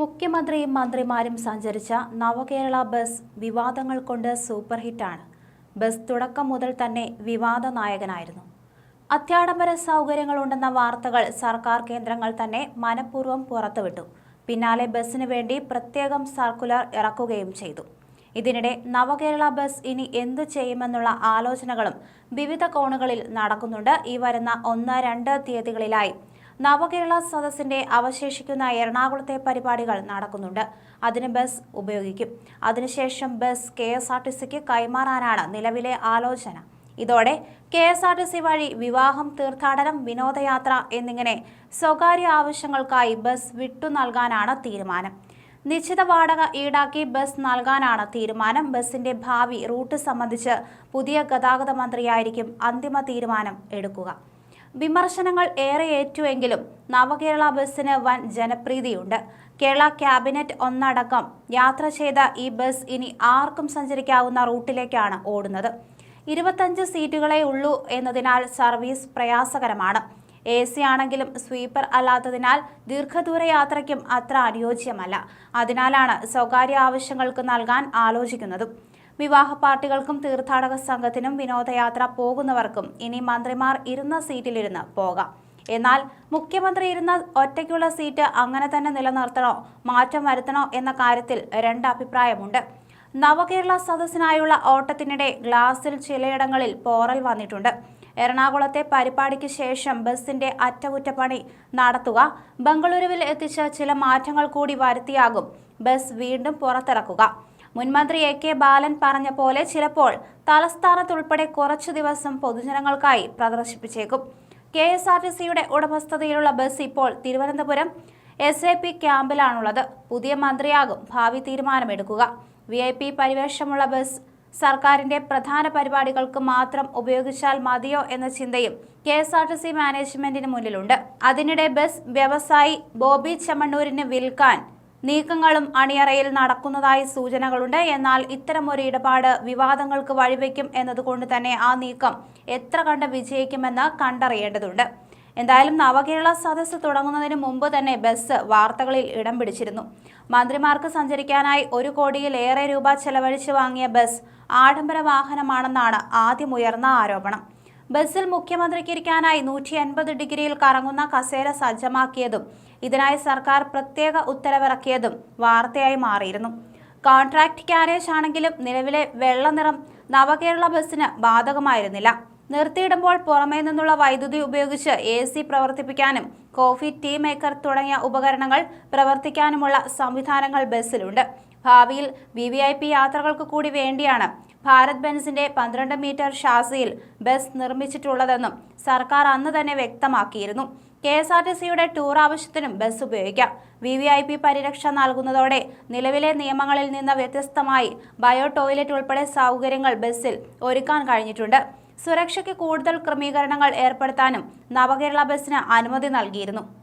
മുഖ്യമന്ത്രിയും മന്ത്രിമാരും സഞ്ചരിച്ച നവകേരള ബസ് വിവാദങ്ങൾ കൊണ്ട് സൂപ്പർ ഹിറ്റാണ്. ബസ് തുടക്കം മുതൽ തന്നെ വിവാദ നായകനായിരുന്നു. അത്യാഡംബര സൗകര്യങ്ങളുണ്ടെന്ന വാർത്തകൾ സർക്കാർ കേന്ദ്രങ്ങൾ തന്നെ മനഃപൂർവം പുറത്തുവിട്ടു. പിന്നാലെ ബസ്സിന് വേണ്ടി പ്രത്യേകം സർക്കുലർ ഇറക്കുകയും ചെയ്തു. ഇതിനിടെ നവകേരള ബസ് ഇനി എന്തു ചെയ്യുമെന്നുള്ള ആലോചനകളും വിവിധ കോണുകളിൽ നടക്കുന്നുണ്ട്. ഈ വരുന്ന ഒന്ന് രണ്ട് തീയതികളിലായി നവകേരള സദസ്സിന്റെ അവശേഷിക്കുന്ന എറണാകുളത്തെ പരിപാടികൾ നടക്കുന്നുണ്ട്. അതിന് ബസ് ഉപയോഗിക്കും. അതിനുശേഷം bus K S R T സിക്ക് കൈമാറാനാണ് നിലവിലെ ആലോചന. ഇതോടെ K S R T C വഴി വിവാഹം തീർത്ഥാടനം വിനോദയാത്ര എന്നിങ്ങനെ സ്വകാര്യ ആവശ്യങ്ങൾക്കായി ബസ് വിട്ടു നൽകാനാണ് തീരുമാനം. നിശ്ചിത വാടക ഈടാക്കി ബസ് നൽകാനാണ് തീരുമാനം. ബസിന്റെ ഭാവി റൂട്ട് സംബന്ധിച്ച് പുതിയ ഗതാഗത മന്ത്രിയായിരിക്കും അന്തിമ തീരുമാനം എടുക്കുക. വിമർശനങ്ങൾ ഏറെ ഏറ്റുവെങ്കിലും നവകേരള ബസ്സിന് വൻ ജനപ്രീതിയുണ്ട്. കേരള ക്യാബിനറ്റ് ഒന്നടക്കം യാത്ര ചെയ്ത ഈ ബസ് ഇനി ആർക്കും സഞ്ചരിക്കാവുന്ന റൂട്ടിലേക്കാണ് ഓടുന്നത്. ഇരുപത്തഞ്ച് സീറ്റുകളേ ഉള്ളൂ എന്നതിനാൽ സർവീസ് പ്രയാസകരമാണ്. എ സി ആണെങ്കിലും സ്വീപ്പർ അല്ലാത്തതിനാൽ ദീർഘദൂര യാത്രയ്ക്കും അത്ര അനുയോജ്യമല്ല. അതിനാലാണ് സ്വകാര്യ ആവശ്യങ്ങൾക്ക് നൽകാൻ ആലോചിക്കുന്നതും. വിവാഹ പാർട്ടികൾക്കും തീർത്ഥാടക സംഘത്തിനും വിനോദയാത്ര പോകുന്നവർക്കും ഇനി മന്ത്രിമാർ ഇരുന്ന സീറ്റിലിരുന്ന് പോകാം. എന്നാൽ മുഖ്യമന്ത്രി ഇരുന്ന ഒറ്റയ്ക്കുള്ള സീറ്റ് അങ്ങനെ തന്നെ നിലനിർത്തണോ മാറ്റം വരുത്തണോ എന്ന കാര്യത്തിൽ രണ്ട് അഭിപ്രായമുണ്ട്. നവകേരള സദസ്സിനായുള്ള ഓട്ടത്തിനിടെ ഗ്ലാസിൽ ചിലയിടങ്ങളിൽ പോറൽ വന്നിട്ടുണ്ട്. എറണാകുളത്തെ പരിപാടിക്ക് ശേഷം ബസിന്റെ അറ്റകുറ്റപ്പണി നടത്തുക ബംഗളൂരുവിൽ എത്തിച്ച ചില മാറ്റങ്ങൾ കൂടി വരുത്തിയാകും ബസ് വീണ്ടും പുറത്തിറക്കുക. മുൻമന്ത്രി എ കെ ബാലൻ പറഞ്ഞ പോലെ ചിലപ്പോൾ തലസ്ഥാനത്തുൾപ്പെടെ കുറച്ചു ദിവസം പൊതുജനങ്ങൾക്കായി പ്രദർശിപ്പിച്ചേക്കും. കെ എസ് ആർ ടി സിയുടെ ഉടമസ്ഥതയിലുള്ള ബസ് ഇപ്പോൾ തിരുവനന്തപുരം എസ് എ പി ക്യാമ്പിലാണുള്ളത്. പുതിയ മന്ത്രിയാകും ഭാവി തീരുമാനമെടുക്കുക. വി ഐ പി പരിവേഷമുള്ള ബസ് സർക്കാരിന്റെ പ്രധാന പരിപാടികൾക്ക് മാത്രം ഉപയോഗിച്ചാൽ മതിയോ എന്ന ചിന്തയും K S R T C മാനേജ്മെന്റിന് മുന്നിലുണ്ട്. അതിനിടെ ബസ് വ്യവസായി ബോബി ചെമ്മണ്ണൂരിന് വിൽക്കാൻ നീക്കങ്ങളും അണിയറയിൽ നടക്കുന്നതായി സൂചനകളുണ്ട്. എന്നാൽ ഇത്തരമൊരു ഇടപാട് വിവാദങ്ങൾക്ക് വഴിവെക്കും എന്നതുകൊണ്ട് തന്നെ ആ നീക്കം എത്ര കണ്ട് വിജയിക്കുമെന്ന് കണ്ടറിയേണ്ടതുണ്ട്. എന്തായാലും നവകേരള സദസ്സ് തുടങ്ങുന്നതിന് മുമ്പ് തന്നെ ബസ് വാർത്തകളിൽ ഇടം പിടിച്ചിരുന്നു. മന്ത്രിമാർക്ക് സഞ്ചരിക്കാനായി ഒരു കോടിയിലേറെ രൂപ ചെലവഴിച്ച് വാങ്ങിയ ബസ് ആഡംബര വാഹനമാണെന്നാണ് ആദ്യമുയർന്ന ആരോപണം. ബസ്സിൽ മുഖ്യമന്ത്രിക്ക് ഇരിക്കാനായി നൂറ്റി അൻപത് ഡിഗ്രിയിൽ കറങ്ങുന്ന കസേര സജ്ജമാക്കിയതും ഇതിനായി സർക്കാർ പ്രത്യേക ഉത്തരവിറക്കിയതും വാർത്തയായി മാറിയിരുന്നു. കോൺട്രാക്ട് ക്യാരേജ് ആണെങ്കിലും നിലവിലെ വെള്ളനിറം നവകേരള ബസ്സിന് ബാധകമായിരുന്നില്ല. നിർത്തിയിടുമ്പോൾ പുറമേ നിന്നുള്ള വൈദ്യുതി ഉപയോഗിച്ച് എ സി പ്രവർത്തിപ്പിക്കാനും കോഫി ടീ മേക്കർ തുടങ്ങിയ ഉപകരണങ്ങൾ പ്രവർത്തിക്കാനുമുള്ള സംവിധാനങ്ങൾ ബസ്സിലുണ്ട്. ഭാവിയിൽ വി വി ഐ പി യാത്രകൾക്ക് കൂടി വേണ്ടിയാണ് ഭാരത് ബെൻസിന്റെ പന്ത്രണ്ട് മീറ്റർ ഷാസിയിൽ ബസ് നിർമ്മിച്ചിട്ടുള്ളതെന്നും സർക്കാർ അന്ന് തന്നെ വ്യക്തമാക്കിയിരുന്നു. കെ എസ് ആർ ടി സിയുടെ ടൂർ ആവശ്യത്തിനും ബസ് ഉപയോഗിക്കാം. വി വി ഐ പി പരിരക്ഷ നൽകുന്നതോടെ നിലവിലെ നിയമങ്ങളിൽ നിന്ന് വ്യത്യസ്തമായി ബയോ ടോയ്ലറ്റ് ഉൾപ്പെടെ സൗകര്യങ്ങൾ ബസ്സിൽ ഒരുക്കാൻ കഴിഞ്ഞിട്ടുണ്ട്. സുരക്ഷയ്ക്ക് കൂടുതൽ ക്രമീകരണങ്ങൾ ഏർപ്പെടുത്താനും നവകേരള ബസ്സിന് അനുമതി നൽകിയിരുന്നു.